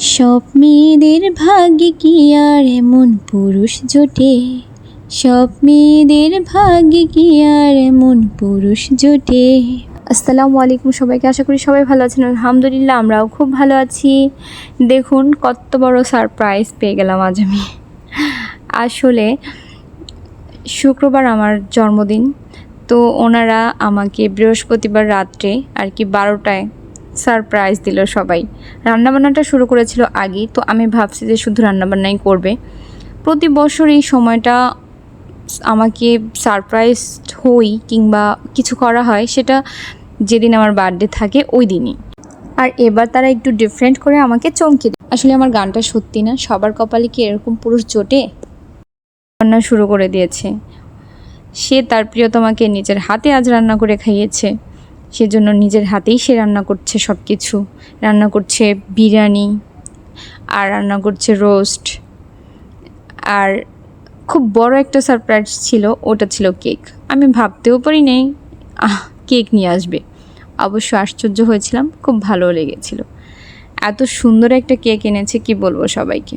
সব মেয়েদের ভাগ্যে কি আর এমন পুরুষ জোটে? সব মেয়েদের ভাগ্যে কি আর এমন পুরুষ জোটে? আসসালামু আলাইকুম সবাইকে, আশা করি সবাই ভালো আছেন। আলহামদুলিল্লাহ, আমরাও খুব ভালো আছি। দেখুন, কত বড় সারপ্রাইজ পেয়ে গেলাম আজ আমি। আসলে, শুক্রবার আমার জন্মদিন, তো ওনারা আমাকে বৃহস্পতিবার রাত্রে আর কি বারোটায় সারপ্রাইজ দিল সবাই। রান্নাবান্নাটা শুরু করেছিল আগেই, তো আমি ভাবছি যে শুধু রান্নাবান্নাই করবে। প্রতি বছর এই সময়টা আমাকে সারপ্রাইজ হই কিংবা কিছু করা হয়, সেটা যেদিন আমার বার্থডে থাকে ওই দিনই। আর এবার তারা একটু ডিফারেন্ট করে আমাকে চমকে দেয় আসলে আমার গানটা সত্যি না, সবার কপালে কি এরকম পুরুষ জোটে? রান্না শুরু করে দিয়েছে। সে তার প্রিয়তমাকে নিজের হাতে আজ রান্না করে খাইয়েছে। সেজন্য নিজের হাতেই সে রান্না করছে সব কিছু রান্না করছে বিরিয়ানি, আর রান্না করছে রোস্ট। আর খুব বড় একটা সারপ্রাইজ ছিল, ওটা ছিল কেক আমি ভাবতেও পারি নাই আহ কেক নিয়ে আসবে। অবশ্য আশ্চর্য হয়েছিলাম, খুব ভালো লেগেছিল। এত সুন্দর একটা কেক এনেছে, কি বলব সবাইকে?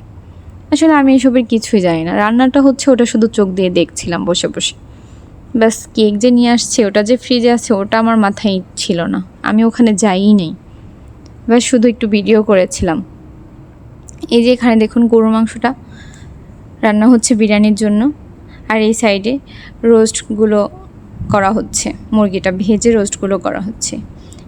আসলে আমি এসবের কিছুই জানি না। রান্নাটা হচ্ছে ওটা শুধু চোখ দিয়ে দেখছিলাম বসে বসে। ব্যাস, কেক যে নিয়ে আসছে, ওটা যে ফ্রিজে আছে, ওটা আমার মাথায় ছিল না। আমি ওখানে যাইই নেই। ব্যাস শুধু একটু ভিডিও করেছিলাম। এই যে এখানে দেখুন গরুর মাংসটা। রান্না হচ্ছে বিরিয়ানির জন্য। আর এই সাইডে রোস্টগুলো করা হচ্ছে। মুরগিটা ভেজে রোস্টগুলো করা হচ্ছে।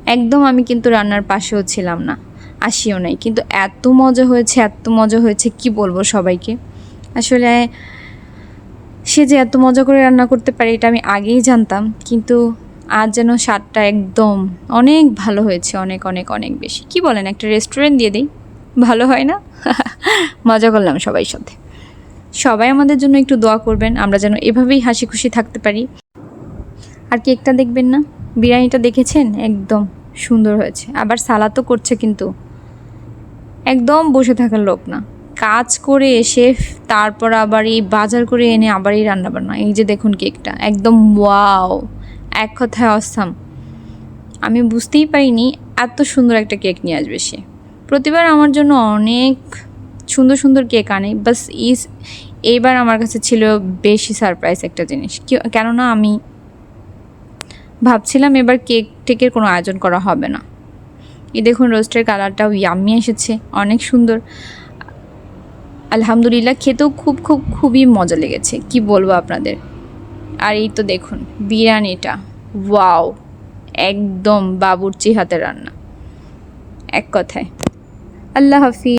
একদম আমি কিন্তু রান্নার পাশেও ছিলাম না। আসিও নাই। কিন্তু এত মজা হয়েছে, এত মজা হয়েছে, কি বলব সবাইকে? আসলে সে যে এত মজা করে রান্না করতে পারে, এটা আমি আগেই জানতাম। কিন্তু আজ যেন স্বাদটা একদম অনেক ভালো হয়েছে, অনেক অনেক অনেক বেশি। কি বলেন, একটা রেস্টুরেন্ট দিয়ে দিই? ভালো হয় না? মজা করলাম সবাই সাথে। সবাই আমাদের জন্য একটু দোয়া করবেন, আমরা যেন এভাবেই হাসি খুশি থাকতে পারি। আর কেকটা দেখবেন না? বিরিয়ানিটা দেখেছেন? একদম সুন্দর হয়েছে। আবার সালাদও করছে কিন্তু। একদম বসে থাকার লোক না। কাজ করে এসে তারপর আবার এই বাজার করে এনে আবার এই রান্নাবান্না, এই যে দেখুন কেকটা, একদম ওয়াও, এক কথায় অসাম আমি বুঝতেই পারিনি এত সুন্দর একটা কেক নিয়ে আসবে সে। প্রতিবার আমার জন্য অনেক সুন্দর সুন্দর কেক আনে, বাস ইস এইবার আমার কাছে ছিল বেশি সারপ্রাইজ একটা জিনিস। কেননা আমি ভাবছিলাম এবার কেক টেকের কোনো আয়োজন করা হবে না। এই দেখুন রোস্টের কালারটাও ইয়াম্মি এসেছে, অনেক সুন্দর। আলহামদুলিল্লাহ, খেতেও খুব খুব, খুবই মজা লেগেছে। কি বলব আপনাদের? আর এই তো দেখুন, বিরিয়ানিটা। ওয়াও, একদম বাবুর্চি হাতে রান্না। এক কথায়। আল্লাহ হাফিজ।